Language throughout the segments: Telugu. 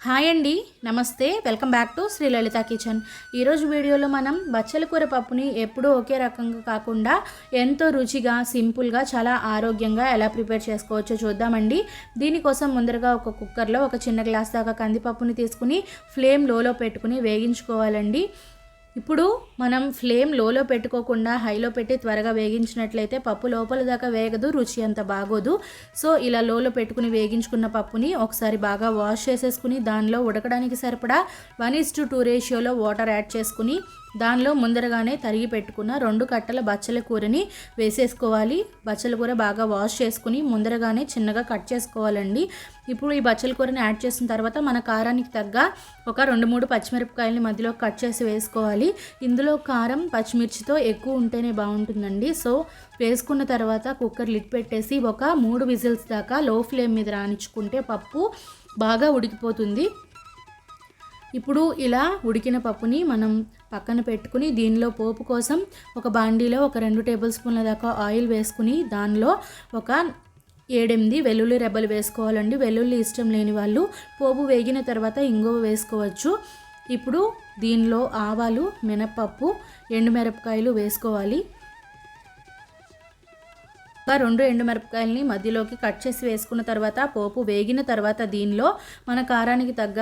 హాయ్ అండి నమస్తే welcome back to Shri Lalitha kitchen. ఈరోజు వీడియోలో మనం బచ్చల కూర పప్పుని ఎప్పుడూ ఒకే రకంగా కాకుండా ఎంతో రుచిగా సింపుల్గా చాలా ఆరోగ్యంగా ఎలా ప్రిపేర్ చేసుకోవచ్చో చూద్దామండి. దీనికోసం ముందరగా ఒక కుక్కర్లో ఒక చిన్న గ్లాస్ దాకా కందిపప్పుని తీసుకుని ఫ్లేమ్ లోలో పెట్టుకుని వేగించుకోవాలండి. ఇప్పుడు మనం ఫ్లేమ్ లోలో పెట్టుకోకుండా హైలో పెట్టి త్వరగా వేగించినట్లయితే పప్పు లోపల దాకా వేగదు రుచి అంత బాగోదు. సో ఇలా లోలో పెట్టుకుని వేగించుకున్న పప్పుని ఒకసారి బాగా వాష్ చేసేసుకుని దానిలో ఉడకడానికి సరిపడా వన్ ఇస్ టు టూ రేషియోలో వాటర్ యాడ్ చేసుకుని దానిలో ముందరగానే తరిగి పెట్టుకున్న రెండు కట్టల బచ్చల కూరని వేసేసుకోవాలి. బచ్చల కూర బాగా వాష్ చేసుకుని ముందరగానే చిన్నగా కట్ చేసుకోవాలండి. ఇప్పుడు ఈ బచ్చల కూరని యాడ్ చేసిన తర్వాత మన కారానికి తగ్గ ఒక రెండు మూడు పచ్చిమిరపకాయలని మధ్యలో కట్ చేసి వేసుకోవాలి. ఇందులో కారం పచ్చిమిర్చితో ఎక్కువ ఉంటేనే బాగుంటుందండి. సో వేసుకున్న తర్వాత కుక్కర్ లిడ్ పెట్టేసి ఒక మూడు విజిల్స్ దాకా లో ఫ్లేమ్ మీద రాణించుకుంటే పప్పు బాగా ఉడికిపోతుంది. ఇప్పుడు ఇలా ఉడికిన పప్పుని మనం పక్కన పెట్టుకుని దీనిలో పోపు కోసం ఒక బాండీలో ఒక రెండు టేబుల్ స్పూన్ల దాకా ఆయిల్ వేసుకుని దానిలో ఒక ఏడెనిమిది వెల్లుల్లి రెబ్బలు వేసుకోవాలండి. వెల్లుల్లి ఇష్టం లేని వాళ్ళు పోపు వేగిన తర్వాత ఇంగువ వేసుకోవచ్చు. ఇప్పుడు దీనిలో ఆవాలు మినపప్పు ఎండుమిరపకాయలు వేసుకోవాలి. ఒక రెండు ఎండుమిరపకాయలని మధ్యలోకి కట్ చేసి వేసుకున్న తర్వాత పోపు వేగిన తర్వాత దీనిలో మన కారానికి తగ్గ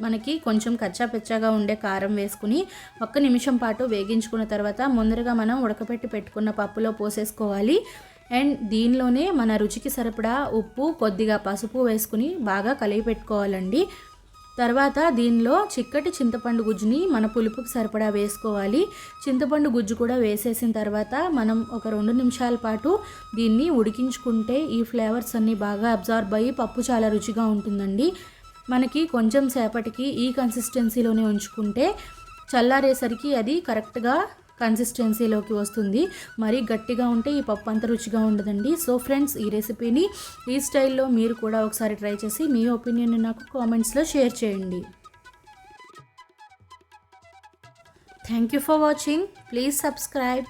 మనకి కొంచెం కచ్చాపెచ్చగా ఉండే కారం వేసుకుని ఒక్క నిమిషం పాటు వేగించుకున్న తర్వాత ముందరగా మనం ఉడకపెట్టి పెట్టుకున్న పప్పులో పోసేసుకోవాలి. అండ్ దీనిలోనే మన రుచికి సరిపడా ఉప్పు కొద్దిగా పసుపు వేసుకుని బాగా కలిగి పెట్టుకోవాలండి. తర్వాత దీనిలో చిక్కటి చింతపండు గుజ్జుని మన పులుపుకి సరిపడా వేసుకోవాలి. చింతపండు గుజ్జు కూడా వేసేసిన తర్వాత మనం ఒక రెండు నిమిషాల పాటు దీన్ని ఉడికించుకుంటే ఈ ఫ్లేవర్స్ అన్నీ బాగా అబ్జార్బ్ అయ్యి పప్పు చాలా రుచిగా ఉంటుందండి. మనకి కొంచెం సేపటికి ఈ కన్సిస్టెన్సీలోనే ఉంచుకుంటే చల్లారేసరికి అది కరెక్ట్గా కన్సిస్టెన్సీలోకి వస్తుంది. మరీ గట్టిగా ఉంటే ఈ పప్పు అంత రుచిగా ఉండదండి. సో ఫ్రెండ్స్ ఈ రెసిపీని ఈ స్టైల్లో మీరు కూడా ఒకసారి ట్రై చేసి మీ ఒపీనియన్ నాకు కామెంట్స్లో షేర్ చేయండి. Thank you for watching please subscribe